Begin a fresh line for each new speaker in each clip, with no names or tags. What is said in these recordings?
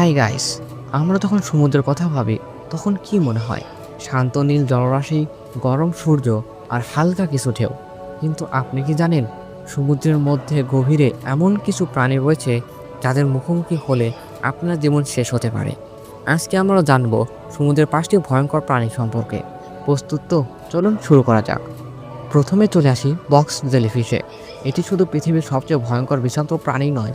Hi guys, আমরা যখন সমুদ্রের কথা ভাবি, তখন কি মনে হয়? শান্ত নীল জলরাশি, গরম সূর্য আর হালকা কিছু ঢেউ। কিন্তু আপনি কি জানেন, সমুদ্রের মধ্যে গভীরে এমন কিছু প্রাণী রয়েছে যাদের মুখোমুখি হলে আপনার জীবন শেষ হতে পারে? আজকে আমরা জানব সমুদ্রের পাঁচটি ভয়ঙ্কর প্রাণী সম্পর্কে। প্রস্তুত তো? চলুন শুরু করা যাক। প্রথমে চলে আসি বক্স জেলিফিশে। এটি শুধু পৃথিবীর সবচেয়ে ভয়ঙ্কর বিষাক্ত প্রাণী নয়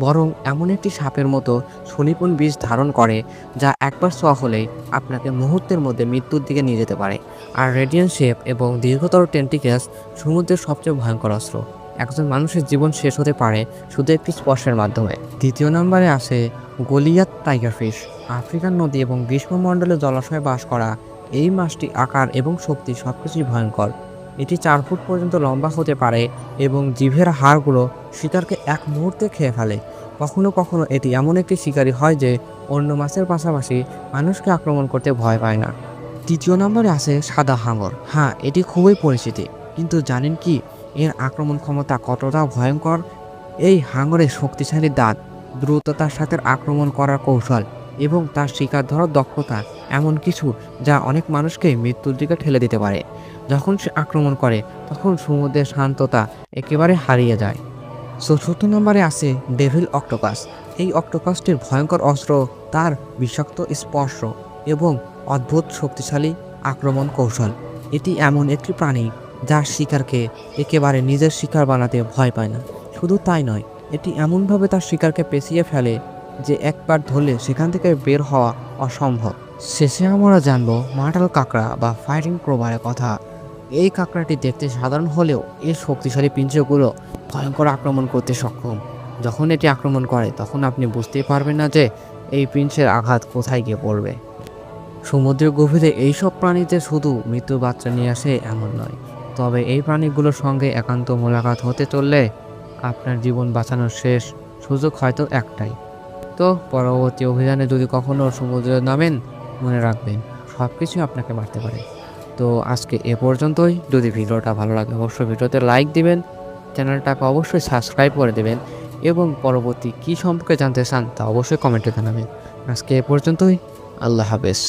বরং এমন একটি সাপের মতো সুনিপুণ বিষ ধারণ করে যা একবার ছোঁয়া হলেই আপনাকে মুহূর্তের মধ্যে মৃত্যুর দিকে নিয়ে যেতে পারে। আর রেডিয়ান শেপ এবং দীর্ঘতর টেন্টিকেলস সমুদ্রের সবচেয়ে ভয়ঙ্কর অস্ত্র। একজন মানুষের জীবন শেষ হতে পারে শুধু একটি স্পর্শের মাধ্যমে। দ্বিতীয় নম্বরে আসে গলিয়াত টাইগার ফিশ। আফ্রিকান নদী এবং গ্রীষ্মমণ্ডলে জলাশয়ে বাস করা এই মাছটি আকার এবং শক্তি সবকিছুই ভয়ঙ্কর। এটি চার ফুট পর্যন্ত লম্বা হতে পারে এবং জিভের হাড়গুলো শিকারকে এক মুহূর্তে খেয়ে ফেলে। কখনো কখনো এটি এমন একটি শিকারী হয় যে অন্য মাছের পাশাপাশি মানুষকে আক্রমণ করতে ভয় পায় না। তৃতীয় নম্বরে আছে সাদা হাঙর। হ্যাঁ এটি খুবই পরিচিতি। কিন্তু জানেন কি? এর আক্রমণ ক্ষমতা কতটা ভয়ঙ্কর? এই হাঙরের শক্তিশালী দাঁত, দ্রুততার সাথে আক্রমণ করার কৌশল এবং তার শিকার ধরার দক্ষতা এমন কিছু যা অনেক মানুষকে মৃত্যুর দিকে ঠেলে দিতে পারে। যখন সে আক্রমণ করে, তখন সমুদ্রের শান্ততা একেবারে হারিয়ে যায়। চতুর্থ নম্বরে আছে ডেভিল অক্টোপাস। এই অক্টোপাসটির ভয়ঙ্কর অস্ত্র, তার বিষাক্ত স্পর্শ এবং অদ্ভুত শক্তিশালী আক্রমণ কৌশল। এটি এমন একটি প্রাণী যার শিকারকে একেবারে নিজের শিকার বানাতে ভয় পায় না। শুধু তাই নয়, এটি এমনভাবে তার শিকারকে পেঁচিয়ে ফেলে যে একবার ধরলে সেখান থেকে বের হওয়া অসম্ভব। শেষে আমরা জানব মার্টাল কাঁকড়া বা ফাইটিং ক্রোবারের কথা। এই কাঁকড়াটি দেখতে সাধারণ হলেও এর শক্তিশালী পিঞ্জগুলো ভয়ঙ্কর আক্রমণ করতে সক্ষম। যখন এটি আক্রমণ করে, তখন আপনি বুঝতেই পারবেন না যে এই পিঞ্চের আঘাত কোথায় গিয়ে পড়বে। সমুদ্রের গভীরে এইসব প্রাণীতে শুধু মৃত্যু বাচ্চা নিয়ে আসে এমন নয়। তবে এই প্রাণীগুলোর সঙ্গে একান্ত মোলাকাত হতে চললে আপনার জীবন বাঁচানোর শেষ সুযোগ হয়তো একটাই। তো পরবর্তী অভিযানে যদি কখনও সমুদ্রে নামেন, মনে রাখবেন সব কিছুই আপনাকে মারতে পারে। তো আজকে এ পর্যন্তই। যদি ভিডিওটা ভালো লাগে, অবশ্যই ভিডিওতে লাইক দিবেন, চ্যানেলটাকে অবশ্যই সাবস্ক্রাইব করে দেবেন এবং পরবর্তী কী সম্পর্কে জানতে চান তা অবশ্যই কমেন্টে জানাবেন। আজকে এ পর্যন্তই। আল্লাহ হাফেজ।